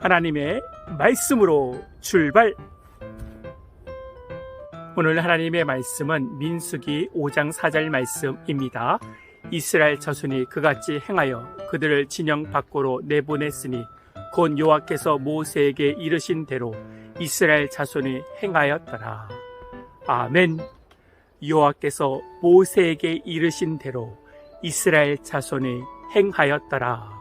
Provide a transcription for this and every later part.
하나님의 말씀으로 출발! 오늘 하나님의 말씀은 민수기 5장 4절 말씀입니다. 이스라엘 자손이 그같이 행하여 그들을 진영 밖으로 내보냈으니 곧 여호와께서 모세에게 이르신 대로 이스라엘 자손이 행하였더라. 아멘. 여호와께서 모세에게 이르신 대로 이스라엘 자손이 행하였더라.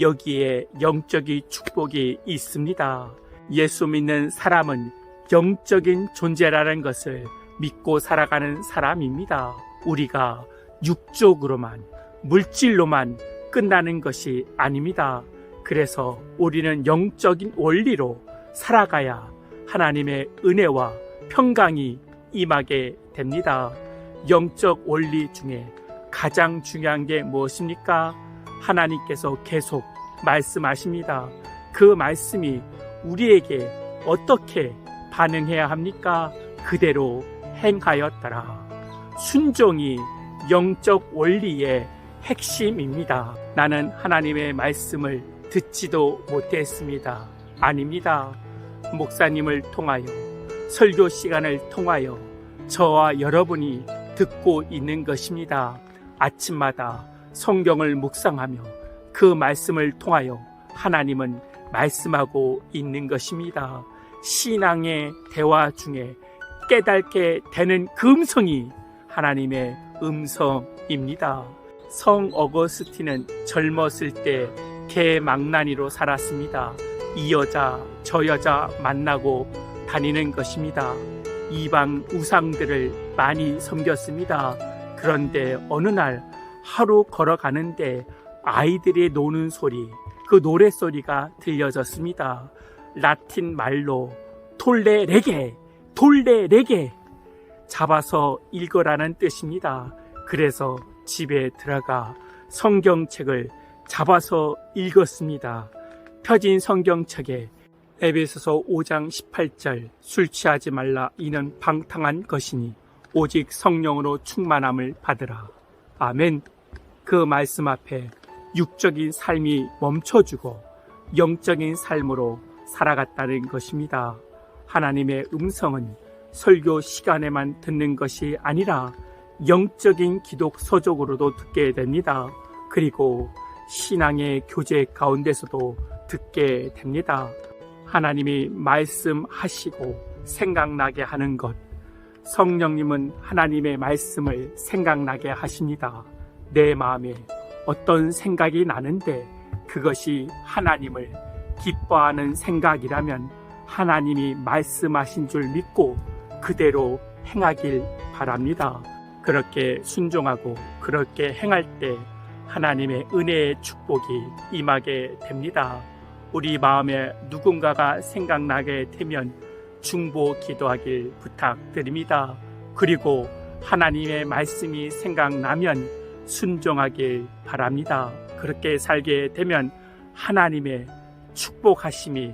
여기에 영적인 축복이 있습니다. 예수 믿는 사람은 영적인 존재라는 것을 믿고 살아가는 사람입니다. 우리가 육적으로만, 물질로만 끝나는 것이 아닙니다. 그래서 우리는 영적인 원리로 살아가야 하나님의 은혜와 평강이 임하게 됩니다. 영적 원리 중에 가장 중요한 게 무엇입니까? 하나님께서 계속 말씀하십니다. 그 말씀이 우리에게 어떻게 반응해야 합니까? 그대로 행하였더라. 순종이 영적 원리의 핵심입니다. 나는 하나님의 말씀을 듣지도 못했습니다. 아닙니다. 목사님을 통하여, 설교 시간을 통하여 저와 여러분이 듣고 있는 것입니다. 아침마다 성경을 묵상하며 그 말씀을 통하여 하나님은 말씀하고 있는 것입니다. 신앙의 대화 중에 깨닫게 되는 금성이 하나님의 음성입니다. 성 어거스틴은 젊었을 때 개망나니로 살았습니다. 이 여자, 저 여자 만나고 다니는 것입니다. 이방 우상들을 많이 섬겼습니다. 그런데 어느 날 하루 걸어가는데 아이들이 노는 소리, 그 노래소리가 들려졌습니다. 라틴 말로 톨레레게, 톨레레게 잡아서 읽으라는 뜻입니다. 그래서 집에 들어가 성경책을 잡아서 읽었습니다. 펴진 성경책에 에베소서 5장 18절 술 취하지 말라 이는 방탕한 것이니 오직 성령으로 충만함을 받으라. 아멘. 그 말씀 앞에 육적인 삶이 멈춰주고 영적인 삶으로 살아갔다는 것입니다. 하나님의 음성은 설교 시간에만 듣는 것이 아니라 영적인 기독 서적으로도 듣게 됩니다. 그리고 신앙의 교제 가운데서도 듣게 됩니다. 하나님이 말씀하시고 생각나게 하는 것. 성령님은 하나님의 말씀을 생각나게 하십니다. 내 마음에 어떤 생각이 나는데 그것이 하나님을 기뻐하는 생각이라면 하나님이 말씀하신 줄 믿고 그대로 행하길 바랍니다. 그렇게 순종하고 그렇게 행할 때 하나님의 은혜의 축복이 임하게 됩니다. 우리 마음에 누군가가 생각나게 되면 중보 기도하길 부탁드립니다. 그리고 하나님의 말씀이 생각나면 순종하길 바랍니다. 그렇게 살게 되면 하나님의 축복하심이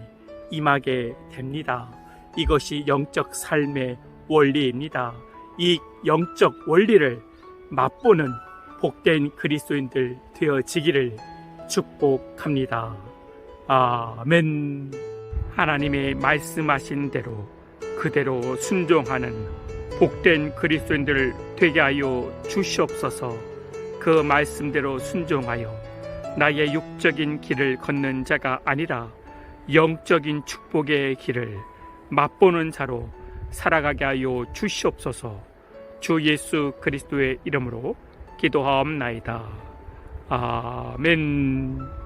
임하게 됩니다. 이것이 영적 삶의 원리입니다. 이 영적 원리를 맛보는 복된 그리스도인들 되어지기를 축복합니다. 아멘. 하나님의 말씀하신 대로 그대로 순종하는 복된 그리스도인들 되게 하여 주시옵소서. 그 말씀대로 순종하여 나의 육적인 길을 걷는 자가 아니라 영적인 축복의 길을 맛보는 자로 살아가게 하여 주시옵소서. 주 예수 그리스도의 이름으로 기도하옵나이다. 아멘.